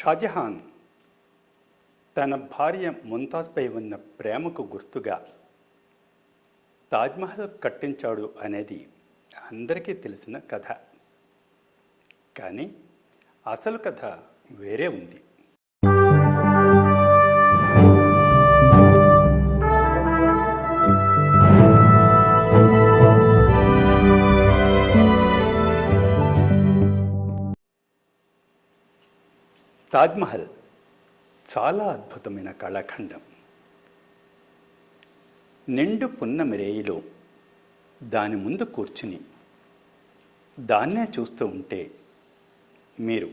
షాజహాన్ తన భార్య ముంతాజ్పై ఉన్న ప్రేమకు గుర్తుగా తాజ్మహల్ కట్టించాడు అనేది అందరికీ తెలిసిన కథ. కానీ అసలు కథ వేరే ఉంది. తాజ్మహల్ చాలా అద్భుతమైన కళాఖండం. నిండు పున్నమి రేయిలో దాని ముందు కూర్చుని దాన్నే చూస్తూ ఉంటే మీరు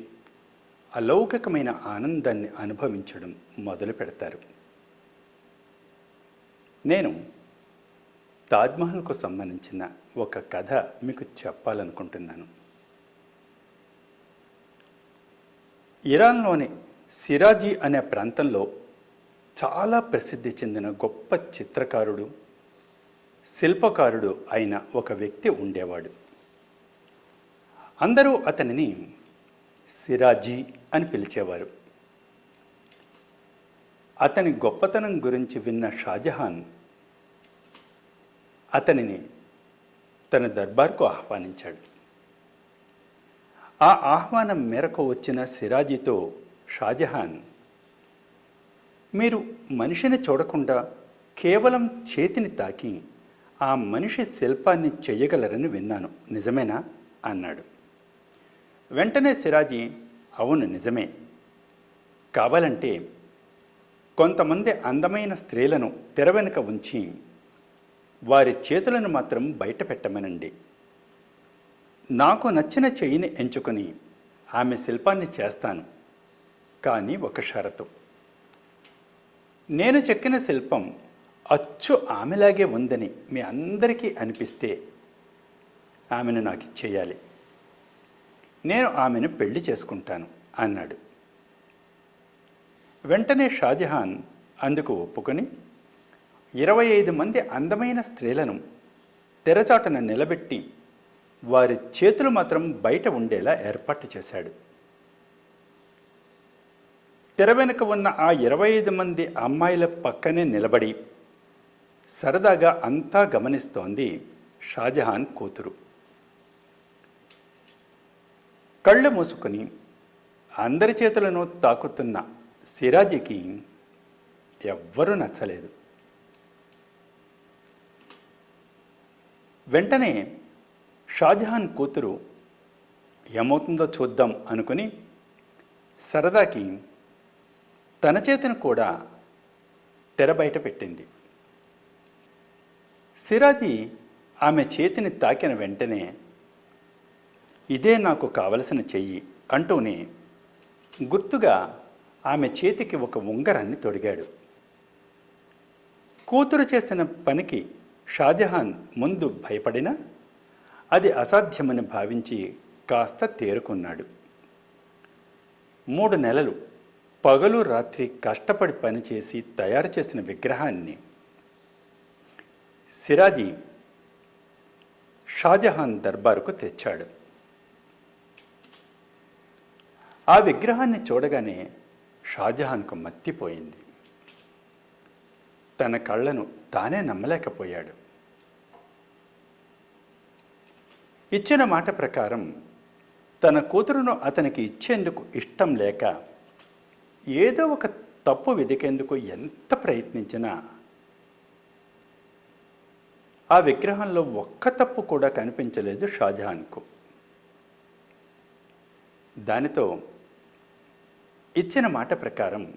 అలౌకికమైన ఆనందాన్ని అనుభవించడం మొదలు పెడతారు. నేను తాజ్మహల్కు సంబంధించిన ఒక కథ మీకు చెప్పాలనుకుంటున్నాను. ఇరాన్లోని సిరాజీ అనే ప్రాంతంలో చాలా ప్రసిద్ధి చెందిన గొప్ప చిత్రకారుడు శిల్పకారుడు అయిన ఒక వ్యక్తి ఉండేవాడు. అందరూ అతనిని సిరాజీ అని పిలిచేవారు. అతని గొప్పతనం గురించి విన్న షాజహాన్ అతనిని తన దర్బార్కు ఆహ్వానించాడు. ఆ ఆహ్వానం మేరకు వచ్చిన సిరాజీతో షాజహాన్ మీరు మనిషిని చూడకుండా కేవలం చేతిని తాకి ఆ మనిషి శిల్పాన్ని చేయగలరని విన్నాను. నిజమేనా? అన్నాడు. వెంటనే సిరాజీ అవును నిజమే. కావాలంటే కొంతమంది అందమైన స్త్రీలను తెర వెనుక ఉంచి వారి చేతులను మాత్రం బయట పెట్టమనండి. నాకు నచ్చిన చెయ్యిని ఎంచుకొని ఆమె శిల్పాన్ని చేస్తాను. కానీ ఒక షరతు. నేను చెక్కిన శిల్పం అచ్చు ఆమెలాగే ఉందని మీ అందరికీ అనిపిస్తే ఆమెను నాకు ఇచ్చేయాలి. నేను ఆమెను పెళ్ళి చేసుకుంటాను అన్నాడు. వెంటనే షాజహాన్ అందుకు ఒప్పుకొని ఇరవై ఐదు మంది అందమైన స్త్రీలను తెరచాటున నిలబెట్టి వారి చేతులు మాత్రం బయట ఉండేలా ఏర్పాటు చేశాడు. తెర వెనుక ఉన్న ఆ ఇరవై ఐదు మంది అమ్మాయిల పక్కనే నిలబడి సరదాగా అంతా గమనిస్తోంది షాజహాన్ కూతురు. కళ్ళు మూసుకొని అందరి చేతులను తాకుతున్న సిరాజీకి ఎవ్వరూ నచ్చలేదు. వెంటనే షాజహాన్ కూతురు ఏమవుతుందో చూద్దాం అనుకుని సరదాకి తన చేతిని కూడా తెర బయట పెట్టింది. సిరాజీ ఆమె చేతిని తాకిన వెంటనే ఇదే నాకు కావలసిన చెయ్యి అంటూనే గుర్తుగా ఆమె చేతికి ఒక ఉంగరాన్ని తొడిగాడు. కూతురు చేసిన పనికి షాజహాన్ ముందు భయపడినా అది అసాధ్యమని భావించి కాస్త తేరుకున్నాడు. మూడు నెలలు పగలు రాత్రి కష్టపడి పనిచేసి తయారు చేసిన విగ్రహాన్ని సిరాజీ షాజహాన్ దర్బారుకు తెచ్చాడు. ఆ విగ్రహాన్ని చూడగానే షాజహాన్కు మత్తిపోయింది. తన కళ్ళను తానే నమ్మలేకపోయాడు. ఇచ్చిన మాట ప్రకారం తన కూతురును అతనికి ఇచ్చేందుకు ఇష్టం లేక ఏదో ఒక తప్పు వెదికేందుకు ఎంత ప్రయత్నించినా ఆ విగ్రహంలో ఒక్క తప్పు కూడా కనిపించలేదు షాజహాన్కు. దానితో ఇచ్చిన మాట ప్రకారం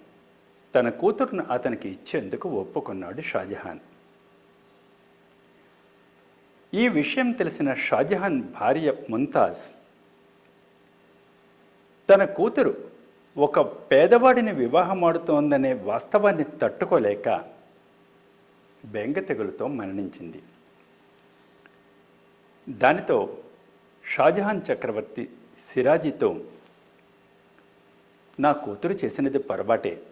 తన కూతురును అతనికి ఇచ్చేందుకు ఒప్పుకున్నాడు షాజహాన్. ఈ విషయం తెలిసిన షాజహాన్ భార్య ముంతాజ్ తన కూతురు ఒక పేదవాడిని వివాహమాడుతోందనే వాస్తవాన్ని తట్టుకోలేక బెంగ తెగులతో మరణించింది. దానితో షాజహాన్ చక్రవర్తి సిరాజీతో నా కూతురు చేసినది పొరపాటే.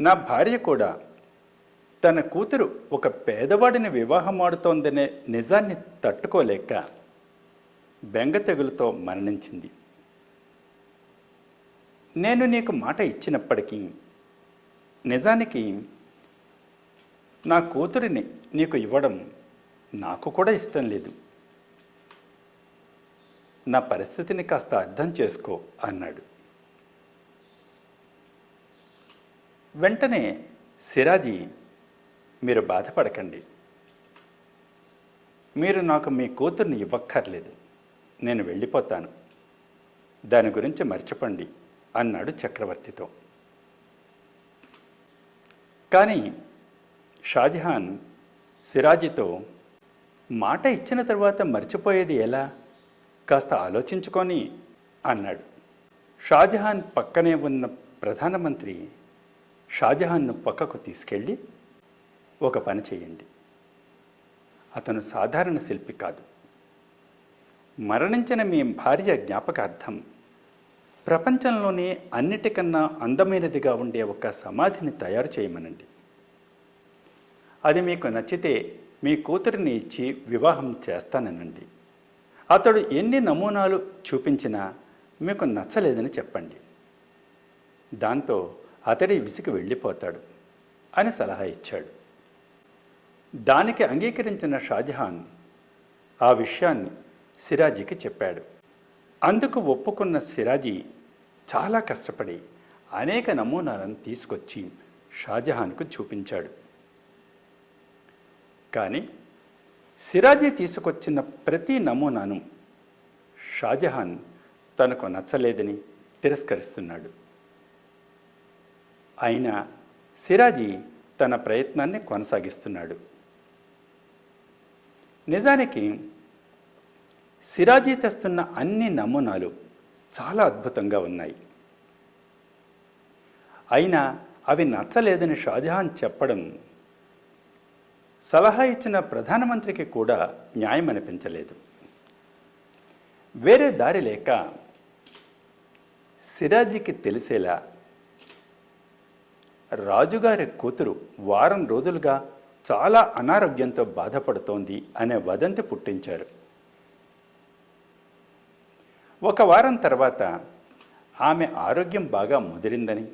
నా భార్య కూడా తన కూతురు ఒక పేదవాడిని వివాహమాడుతోందనే నిజాన్ని తట్టుకోలేక బెంగ తెగులుతో మరణించింది. నేను నీకు మాట ఇచ్చినప్పటికీ నిజానికి నా కూతురిని నీకు ఇవ్వడం నాకు కూడా ఇష్టం లేదు. నా పరిస్థితిని కాస్త అర్థం చేసుకో అన్నాడు. వెంటనే సిరాజీ మీరు బాధపడకండి. మీరు నాకు మీ కూతుర్ని ఇవ్వక్కర్లేదు. నేను వెళ్ళిపోతాను. దాని గురించి మర్చిపోండి అన్నాడు చక్రవర్తితో. కానీ షాజహాన్ సిరాజీతో మాట ఇచ్చిన తర్వాత మర్చిపోయేది ఎలా? కాస్త ఆలోచించుకొని అన్నాడు. షాజహాన్ పక్కనే ఉన్న ప్రధానమంత్రి షాజహాన్ను పక్కకు తీసుకెళ్ళి ఒక పని చేయండి. అతను సాధారణ శిల్పి కాదు. మరణించిన మీ భార్య జ్ఞాపకార్థం ప్రపంచంలోనే అన్నిటికన్నా అందమైనదిగా ఉండే ఒక సమాధిని తయారు చేయమనండి. అది మీకు నచ్చితే మీ కూతురిని ఇచ్చి వివాహం చేస్తాననండి. అతడు ఎన్ని నమూనాలు చూపించినా మీకు నచ్చలేదని చెప్పండి. దాంతో అతడి విసిగి వెళ్ళిపోతాడు అని సలహా ఇచ్చాడు. దానికి అంగీకరించిన షాజహాన్ ఆ విషయాన్ని సిరాజీకి చెప్పాడు. అందుకు ఒప్పుకున్న సిరాజీ చాలా కష్టపడి అనేక నమూనాలను తీసుకొచ్చి షాజహాన్కు చూపించాడు. కానీ సిరాజీ తీసుకొచ్చిన ప్రతి నమూనాను షాజహాన్ తనకు నచ్చలేదని తిరస్కరిస్తున్నాడు. అయినా సిరాజీ తన ప్రయత్నాన్ని కొనసాగిస్తున్నాడు. నిజానికి సిరాజీ తెస్తున్న అన్ని నమూనాలు చాలా అద్భుతంగా ఉన్నాయి. అయినా అవి నచ్చలేదని షాజహాన్ చెప్పడం సలహా ఇచ్చిన ప్రధానమంత్రికి కూడా న్యాయం అనిపించలేదు. వేరే దారి లేక సిరాజీకి తెలిసేలా రాజుగారి కూతురు వారం రోజులుగా చాలా అనారోగ్యంతో బాధపడుతోంది అనే వదంతి పుట్టించారు. ఒక వారం తర్వాత ఆమె ఆరోగ్యం బాగా ముదిరిందని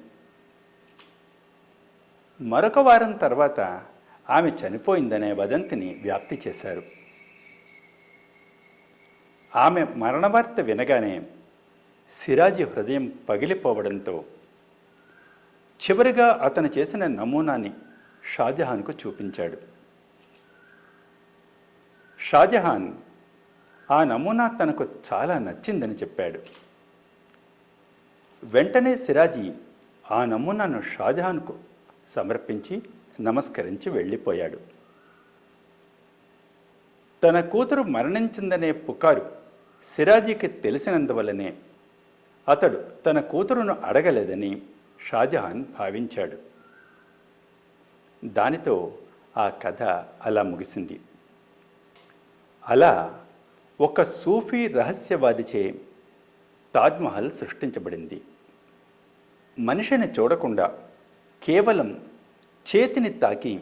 మరొక వారం తర్వాత ఆమె చనిపోయిందనే వదంతిని వ్యాప్తి చేశారు. ఆమె మరణవార్త వినగానే సిరాజి హృదయం పగిలిపోవడంతో చివరిగా అతను చేసిన నమూనాని షాజహాన్కు చూపించాడు. షాజహాన్ ఆ నమూనా తనకు చాలా నచ్చిందని చెప్పాడు. వెంటనే సిరాజీ ఆ నమూనాను షాజహాన్కు సమర్పించి నమస్కరించి వెళ్ళిపోయాడు. తన కూతురు మరణించిందనే పుకారు సిరాజీకి తెలిసినందువలనే అతడు తన కూతురును అడగలేదని షాజహాన్ భావించాడు. దానితో ఆ కథ అలా ముగిసింది. అలా ఒక సూఫీ రహస్యవాదిచే తాజ్మహల్ సృష్టించబడింది. మనిషిని చూడకుండా కేవలం చేతిని తాకి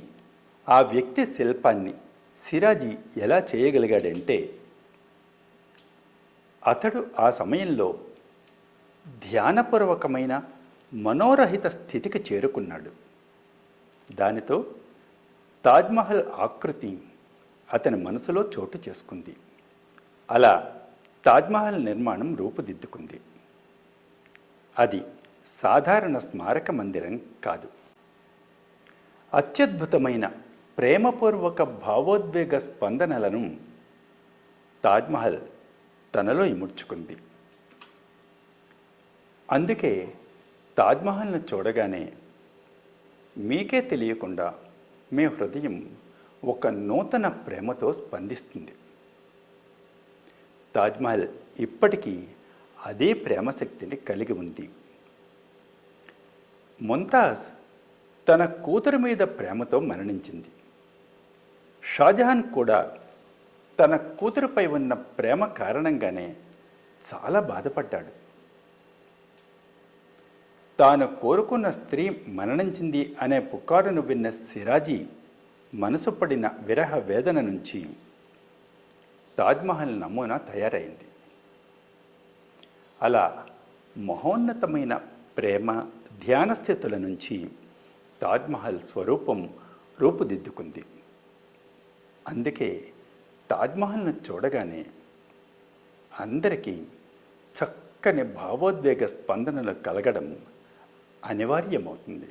ఆ వ్యక్తి శిల్పాన్ని సిరాజీ ఎలా చేయగలిగాడంటే అతడు ఆ సమయంలో ధ్యానపూర్వకమైన మనోరహిత స్థితికి చేరుకున్నాడు. దానితో తాజ్మహల్ ఆకృతి అతని మనసులో చోటు చేసుకుంది. అలా తాజ్మహల్ నిర్మాణం రూపుదిద్దుకుంది. అది సాధారణ స్మారక మందిరం కాదు. అత్యద్భుతమైన ప్రేమపూర్వక భావోద్వేగ స్పందనలను తాజ్మహల్ తనలో ఇముడ్చుకుంది. అందుకే తాజ్మహల్ను చూడగానే మీకే తెలియకుండా మీ హృదయం ఒక నూతన ప్రేమతో స్పందిస్తుంది. తాజ్మహల్ ఇప్పటికీ అదే ప్రేమశక్తిని కలిగి ఉంది. ముంతాజ్ తన కూతురు మీద ప్రేమతో మరణించింది. షాజహాన్ కూడా తన కూతురుపై ఉన్న ప్రేమ కారణంగానే చాలా బాధపడ్డాడు. తాను కోరుకున్న స్త్రీ మరణించింది అనే పుకారును విన్న సిరాజీ మనసు పడిన విరహ వేదన నుంచి తాజ్మహల్ నమూనా తయారైంది. అలా మహోన్నతమైన ప్రేమ ధ్యాన స్థితుల నుంచి తాజ్మహల్ స్వరూపం రూపుదిద్దుకుంది. అందుకే తాజ్మహల్ను చూడగానే అందరికీ చక్కని భావోద్వేగ స్పందనలు కలగడం అనివార్యమవుతుంది.